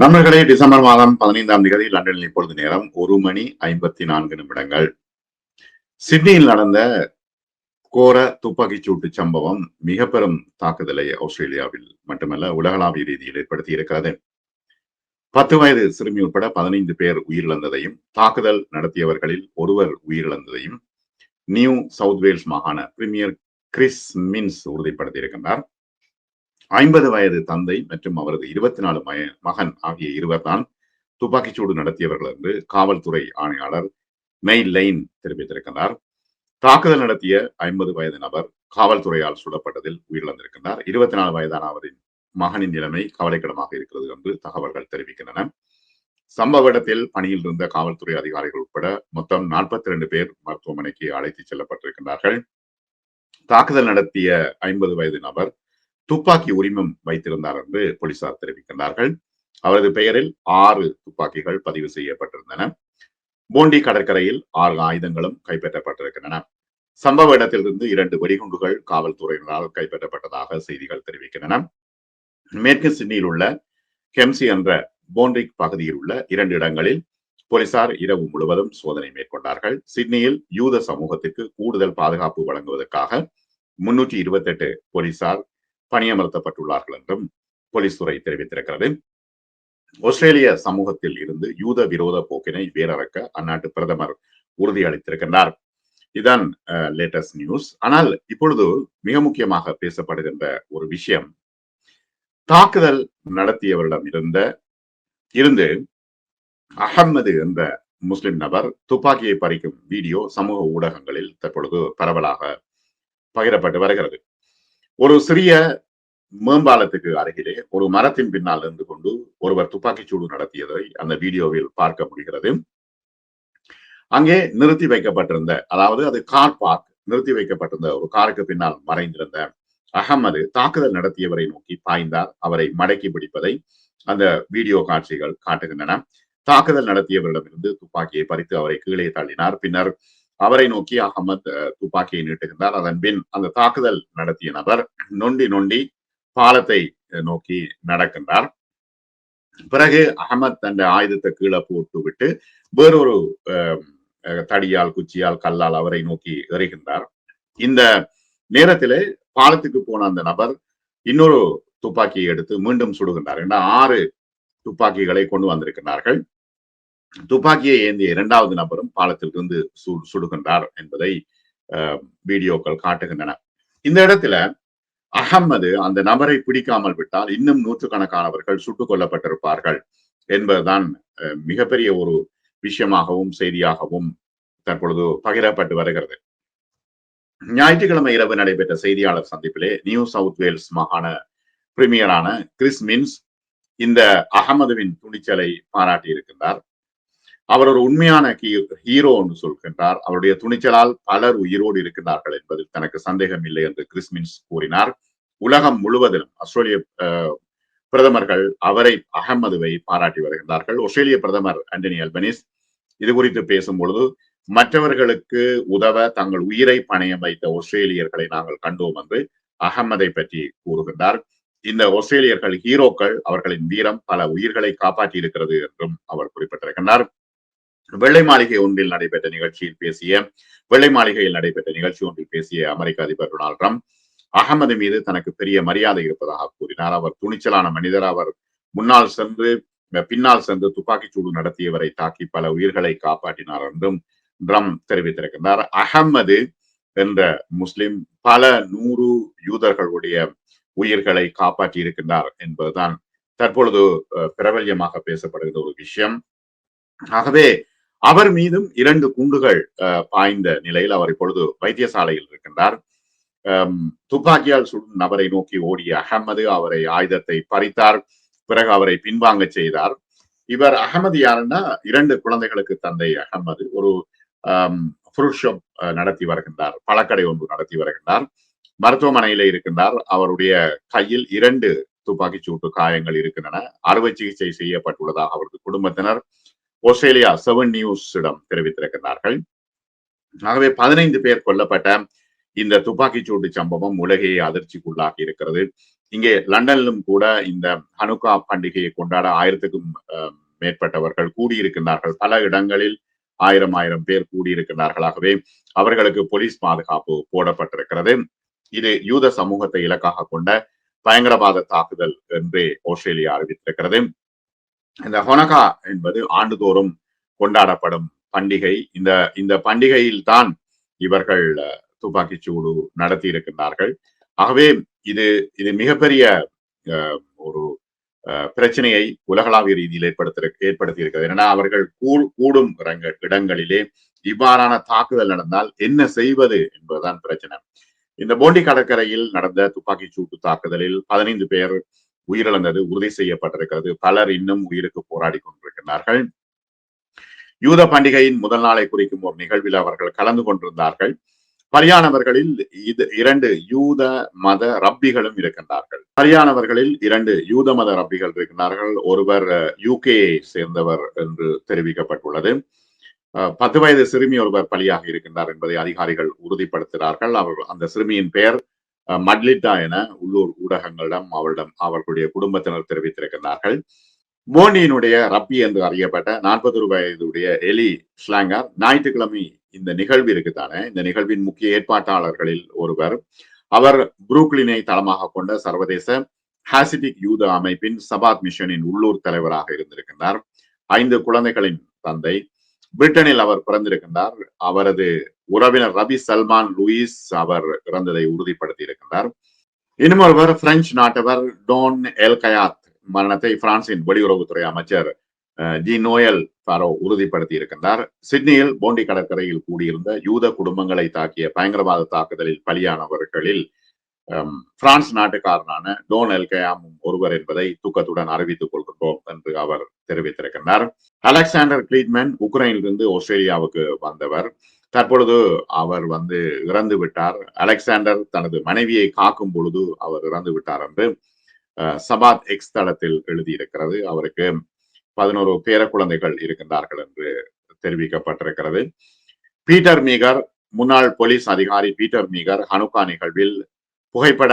நண்பர்களே டிசம்பர் மாதம் பதினைந்தாம் தேதி லண்டனில் இப்பொழுது நேரம் ஒரு மணி ஐம்பத்தி நான்கு நிமிடங்கள். சிட்னியில் நடந்த கோர துப்பாக்கிச் சூட்டு சம்பவம் மிக பெரும் தாக்குதலை ஆஸ்திரேலியாவில் மட்டுமல்ல உலகளாவிய ரீதியில் ஏற்படுத்தி இருக்கிறது. பத்து வயது சிறுமி உட்பட பதினைந்து பேர் உயிரிழந்ததையும் தாக்குதல் நடத்தியவர்களில் ஒருவர் உயிரிழந்ததையும் நியூ சவுத் வேல்ஸ் மாகாண பிரீமியர் கிறிஸ் மின்ஸ் உறுதிப்படுத்தியிருக்கின்றார். ஐம்பது வயது தந்தை மற்றும் அவரது இருபத்தி நாலு மகன் ஆகிய இருவர் தான் துப்பாக்கிச்சூடு நடத்தியவர்கள் என்று காவல்துறை ஆணையாளர் மெய் லைன் தெரிவித்திருக்கிறார் தாக்குதல் நடத்திய ஐம்பது வயது நபர் காவல்துறையால் சுடப்பட்டதில் உயிரிழந்திருக்கின்றார். இருபத்தி நாலு வயதான அவரின் மகனின் நிலைமை கவலைக்கிடமாக இருக்கிறது என்று தகவல்கள் தெரிவிக்கின்றன. சம்பவ இடத்தில் பணியில் இருந்த காவல்துறை அதிகாரிகள் உட்பட மொத்தம் நாற்பத்தி ரெண்டு பேர் மருத்துவமனைக்கு அழைத்து செல்லப்பட்டிருக்கின்றார்கள். தாக்குதல் நடத்திய ஐம்பது வயது நபர் துப்பாக்கி உரிமம் வைத்திருந்தார் என்று போலீசார் தெரிவிக்கின்றார்கள். அவரது பெயரில் ஆறு துப்பாக்கிகள் பதிவு செய்யப்பட்டிருந்தன. போண்டி கடற்கரையில் ஆறு ஆயுதங்களும் கைப்பற்றப்பட்டிருக்கின்றன. சம்பவ இடத்திலிருந்து இரண்டு வெடிகுண்டுகள் காவல்துறையினரால் கைப்பற்றப்பட்டதாக செய்திகள் தெரிவிக்கின்றன. மேற்கு சிட்னியில் உள்ள கெம்சி என்ற போண்டிக் பகுதியில் உள்ள இரண்டு இடங்களில் போலீசார் இரவு முழுவதும் சோதனை மேற்கொண்டார்கள். சிட்னியில் யூத சமூகத்திற்கு கூடுதல் பாதுகாப்பு வழங்குவதற்காக முன்னூற்றி இருபத்தி எட்டு போலீசார் பணியமர்த்தப்பட்டுள்ளார்கள் என்றும் போலீஸ் துறை தெரிவித்திருக்கிறது. ஆஸ்திரேலிய சமூகத்தில் இருந்து யூத விரோத போக்கினை வேறறக்க அந்நாட்டு பிரதமர் உறுதியளித்திருக்கின்றார். இதுதான் லேட்டஸ்ட் நியூஸ் ஆனால் இப்பொழுது மிக முக்கியமாக பேசப்படுகின்ற ஒரு விஷயம் தாக்குதல் நடத்தியவரிடம் இருந்த இருந்து அகமது என்ற முஸ்லிம் நபர் துப்பாக்கியை பறிக்கும் வீடியோ சமூக ஊடகங்களில் தற்பொழுது பரவலாக பகிரப்பட்டு வருகிறது. ஒரு சிறிய மேம்பாலத்துக்கு அருகிலே ஒரு மரத்தின் பின்னால் இருந்து கொண்டு ஒருவர் துப்பாக்கிச் சூடு நடத்தியதை அந்த வீடியோவில் பார்க்க முடிகிறது. அங்கே நிறுத்தி வைக்கப்பட்டிருந்த அதாவது அது கார் பார்க் நிறுத்தி வைக்கப்பட்டிருந்த ஒரு காருக்கு பின்னால் மறைந்திருந்த அகமது தாக்குதல் நடத்தியவரை நோக்கி பாய்ந்தார். அவரை மடக்கி பிடிப்பதை அந்த வீடியோ காட்சிகள் காட்டுகின்றன. தாக்குதல் நடத்தியவரிடமிருந்து துப்பாக்கியை பறித்து அவரை கீழே தள்ளினார். பின்னர் அவரை நோக்கி அகமது துப்பாக்கியை நீட்டுகின்றார். அதன் பின் அந்த தாக்குதல் நடத்திய நபர் நொண்டி நொண்டி பாலத்தை நோக்கி நடக்கின்றார். பிறகு அகமத் தன் ஆயுதத்தை கீழே போட்டு விட்டு வேறொரு தடியால் குச்சியால் கல்லால் அவரை நோக்கி எறிகின்றார். இந்த நேரத்திலே பாலத்துக்கு போன அந்த நபர் இன்னொரு துப்பாக்கியை எடுத்து மீண்டும் சுடுகின்றார். என்ற ஆறு துப்பாக்கிகளை கொண்டு வந்திருக்கிறார்கள் துப்பாக்கியை ஏந்திய இரண்டாவது நபரும் பாலத்திலிருந்து சு சுடுகின்றார் என்பதை வீடியோக்கள் காட்டுகின்றன. இந்த இடத்துல அகமது அந்த நபரை பிடிக்காமல் விட்டால் இன்னும் நூற்றுக்கணக்கானவர்கள் சுட்டுக் கொல்லப்பட்டிருப்பார்கள் என்பதுதான் மிகப்பெரிய ஒரு விஷயமாகவும் செய்தியாகவும் தற்பொழுது பகிரப்பட்டு வருகிறது. ஞாயிற்றுக்கிழமை இரவு நடைபெற்ற செய்தியாளர் சந்திப்பிலே நியூ சவுத் வேல்ஸ் மாகாண பிரிமியரான கிறிஸ் மின்ஸ் இந்த அகமதுவின் துணிச்சலை பாராட்டி இருக்கின்றார் அவர் ஒரு உண்மையான ஹீரோ என்று சொல்கின்றார். அவருடைய துணிச்சலால் பலர் உயிரோடு இருக்கின்றார்கள் என்பதில் தனக்கு சந்தேகம் இல்லை என்று கிறிஸ்மின்ஸ் கூறினார். உலகம் முழுவதிலும் ஆஸ்திரேலிய பிரதமர்கள் அவரை அகமதுவை பாராட்டி வருகின்றார்கள். ஆஸ்திரேலிய பிரதமர் ஆண்டனி அல்பனிஸ் இது குறித்து பேசும் பொழுது மற்றவர்களுக்கு உதவ தங்கள் உயிரை பணையம் வைத்த ஆஸ்திரேலியர்களை நாங்கள் கண்டோம் என்று அகமதை பற்றி கூறுகின்றார். இந்த ஆஸ்திரேலியர்கள் ஹீரோக்கள் அவர்களின் வீரம் பல உயிர்களை காப்பாற்றி இருக்கிறது என்றும் அவர் குறிப்பிட்டிருக்கின்றார். வெள்ளை மாளிகை ஒன்றில் நடைபெற்ற நிகழ்ச்சியில் பேசிய வெள்ளை மாளிகையில் நடைபெற்ற நிகழ்ச்சி ஒன்றில் பேசிய அமெரிக்க அதிபர் டொனால்ட் ட்ரம்ப் அகமது மீது தனக்கு பெரிய மரியாதை இருப்பதாக கூறினார். அவர் துணிச்சலான மனிதர். அவர் முன்னால் சென்று பின்னால் சென்று துப்பாக்கிச் சூடு நடத்தியவரை தாக்கி பல உயிர்களை காப்பாற்றினார் என்றும் ட்ரம் தெரிவித்திருக்கின்றார். அகமது என்ற முஸ்லிம் பல நூறு யூதர்களுடைய உயிர்களை காப்பாற்றி இருக்கின்றார் என்பதுதான் தற்பொழுது பிரபல்யமாக பேசப்படுகிற ஒரு விஷயம். ஆகவே அவர் மீதும் இரண்டு குண்டுகள் பாய்ந்த நிலையில் அவர் இப்பொழுது வைத்தியசாலையில் இருக்கின்றார். துப்பாக்கியால் சுடும் நபரை நோக்கி ஓடிய அகமது அவரை ஆயுதத்தை பறித்தார். பிறகு அவரை பின்வாங்க செய்தார். இவர் அகமது யாருன்னா இரண்டு குழந்தைகளுக்கு தந்தை அகமது. ஒரு ஃப்ரூட் நடத்தி வருகின்றார். பழக்கடை ஒன்று நடத்தி வருகின்றார். மருத்துவமனையில இருக்கின்றார். அவருடைய கையில் இரண்டு துப்பாக்கி சூட்டு காயங்கள் இருக்கின்றன. அறுவை சிகிச்சை செய்யப்பட்டுள்ளதாக அவரது குடும்பத்தினர் ஆஸ்திரேலியா செவன் நியூஸிடம் தெரிவித்திருக்கிறார்கள். ஆகவே பதினைந்து பேர் கொல்லப்பட்ட இந்த துப்பாக்கிச் சூட்டு சம்பவம் உலகையை அதிர்ச்சிக்குள்ளாகி இருக்கிறது. இங்கே லண்டனிலும் கூட இந்த ஹனுகா பண்டிகையை கொண்டாட ஆயிரத்துக்கும் அஹ், மேற்பட்டவர்கள் கூடியிருக்கின்றார்கள். பல இடங்களில் ஆயிரம் ஆயிரம் பேர் கூடியிருக்கிறார்களாகவே அவர்களுக்கு போலீஸ் பாதுகாப்பு போடப்பட்டிருக்கிறது. இது யூத சமூகத்தை இலக்காக கொண்ட பயங்கரவாத தாக்குதல் என்று ஆஸ்திரேலியா அறிவித்திருக்கிறது. இந்த ஹொனகா என்பது ஆண்டுதோறும் கொண்டாடப்படும் பண்டிகை. இந்த இந்த பண்டிகையில் தான் இவர்கள் துப்பாக்கி சூடு நடத்தி இருக்கின்றார்கள் ஆகவே இது இது மிகப்பெரிய அஹ், ஒரு அஹ், பிரச்சனையை உலகளாவிய ரீதியில் ஏற்படுத்த ஏற்படுத்தி இருக்கிறது ஏன்னா அவர்கள் கூடும் இடங்களிலே இவ்வாறான தாக்குதல் நடந்தால் என்ன செய்வது என்பதுதான் பிரச்சனை. இந்த போண்டி கடற்கரையில் நடந்த துப்பாக்கி சூட்டு தாக்குதலில் பதினைந்து பேர் உயிரிழந்தது உறுதி செய்யப்பட்டிருக்கிறது. பலர் இன்னும் உயிருக்கு போராடி கொண்டிருக்கிறார்கள். யூத பண்டிகையின் முதல் நாளை குறிக்கும் ஒரு நிகழ்வில் அவர்கள் கலந்து கொண்டிருந்தார்கள். பலியானவர்களில் இது இரண்டு யூத மத ரப்பிகளும் இருக்கின்றார்கள். பலியானவர்களில் இரண்டு யூத மத ரப்பிகள் இருக்கின்றார்கள். ஒருவர் யூகேயை சேர்ந்தவர் என்று தெரிவிக்கப்பட்டுள்ளது. அஹ், பத்து வயது சிறுமி ஒருவர் பலியாக இருக்கின்றார் என்பதை அதிகாரிகள் உறுதிப்படுத்துகிறார்கள். அவர் அந்த சிறுமியின் பெயர் மட்லிட்டா என உள்ளூர் ஊடகங்களிடம் அவரிடம் அவர்களுடைய குடும்பத்தினர் தெரிவித்திருக்கிறார்கள். மோனியினுடைய ரப்பி என்று அறியப்பட்ட நாற்பது வயதுடைய எலி ஸ்லாங்கர் ஞாயிற்றுக்கிழமை இந்த நிகழ்வு இருக்குதானே? இந்த நிகழ்வின் முக்கிய ஏற்பாட்டாளர்களில் ஒருவர். அவர் புரூக்லினை தளமாக கொண்ட சர்வதேச ஹாசிடிக் யூத அமைப்பின் சபாத் மிஷனின் உள்ளூர் தலைவராக இருந்திருக்கின்றார் ஐந்து குழந்தைகளின் தந்தை. பிரிட்டனில் அவர் பிறந்திருக்கின்றார். அவரது உறவினர் ரபி சல்மான் லூயிஸ் அவர் பிறந்ததை உறுதிப்படுத்தி இருக்கின்றார் இன்னும் ஒருவர் பிரெஞ்சு நாட்டவர் டோன் எல் கயாத் மரணத்தை பிரான்சின் வெளியுறவுத்துறை அமைச்சர் ஜி நோயல் பாரோ உறுதிப்படுத்தி இருக்கின்றார் சிட்னியில் போண்டி கடற்கரையில் கூடியிருந்த யூத குடும்பங்களை தாக்கிய பயங்கரவாத தாக்குதலில் பலியானவர்களில் பிரான்ஸ் நாட்டுக்காரனான டோன் எல்கயாமும் ஒருவர் என்பதை தூக்கத்துடன் அறிவித்துக் கொள்கின்றோம் என்று அவர் தெரிவித்திருக்கின்றார். அலெக்சாண்டர் கிளீட்மேன் உக்ரைனிலிருந்து ஆஸ்திரேலியாவுக்கு வந்தவர். தற்பொழுது அவர் வந்து இறந்து விட்டார். அலெக்சாண்டர் தனது மனைவியை காக்கும் பொழுது அவர் இறந்து விட்டார் என்று சபாத் எக்ஸ் தளத்தில் எழுதியிருக்கிறது. அவருக்கு பதினோரு பேர குழந்தைகள் இருக்கின்றார்கள் என்று தெரிவிக்கப்பட்டிருக்கிறது. பீட்டர் மீகர் முன்னாள் போலீஸ் அதிகாரி பீட்டர் மீகர் ஹனுகா நிகழ்வில் புகைப்பட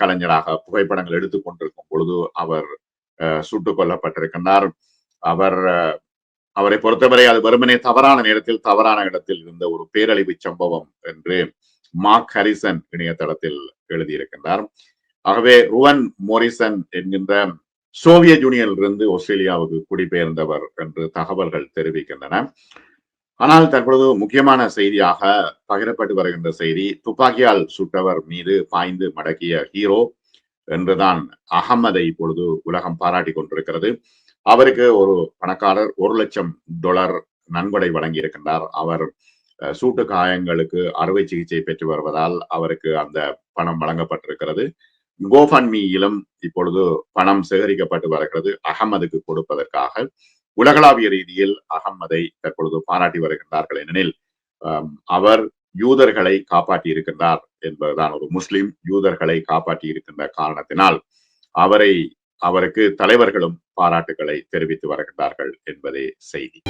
கலைஞராக புகைப்படங்கள் எடுத்துக் கொண்டிருக்கும் பொழுது அவர் சுட்டுக் கொல்லப்பட்டிருக்கின்றார். அவர் அவரை பொறுத்தவரை அது வெறுமனே தவறான நேரத்தில் தவறான இடத்தில் இருந்த ஒரு பேரழிவு சம்பவம் என்று மார்க் ஹரிசன் இணையதளத்தில் எழுதியிருக்கின்றார். ஆகவே ருவன் மோரிசன் என்கின்ற சோவியத் யூனியனில் இருந்து ஆஸ்திரேலியாவுக்கு குடிபெயர்ந்தவர் என்று தகவல்கள் தெரிவிக்கின்றன. ஆனால் தற்பொழுது முக்கியமான செய்தியாக பகிரப்பட்டு வருகின்ற செய்தி துப்பாக்கியால் சுட்டவர் மீது பாய்ந்து மடக்கிய ஹீரோ என்றுதான் அகமதை இப்பொழுது உலகம் பாராட்டி கொண்டிருக்கிறது. அவருக்கு ஒரு பணக்காரர் ஒரு லட்சம் டாலர் நன்கொடை வழங்கி இருக்கின்றார் அவர் சூட்டு காயங்களுக்கு அறுவை சிகிச்சை பெற்று வருவதால் அவருக்கு அந்த பணம் வழங்கப்பட்டிருக்கிறது. கோஃபன்மியிலும் இப்பொழுது பணம் சேகரிக்கப்பட்டு வருகிறது. அகமதுக்கு கொடுப்பதற்காக உலகளாவிய ரீதியில் அகமதை தற்பொழுது பாராட்டி வருகின்றார்கள் ஏனெனில் அவர் யூதர்களை காப்பாற்றி இருக்கின்றார் என்பதுதான் ஒரு முஸ்லிம் யூதர்களை காப்பாற்றி இருக்கின்ற காரணத்தினால் அவரை அவருக்கு தலைவர்களும் பாராட்டுகளை தெரிவித்து வருகின்றார்கள் என்பதே செய்தி.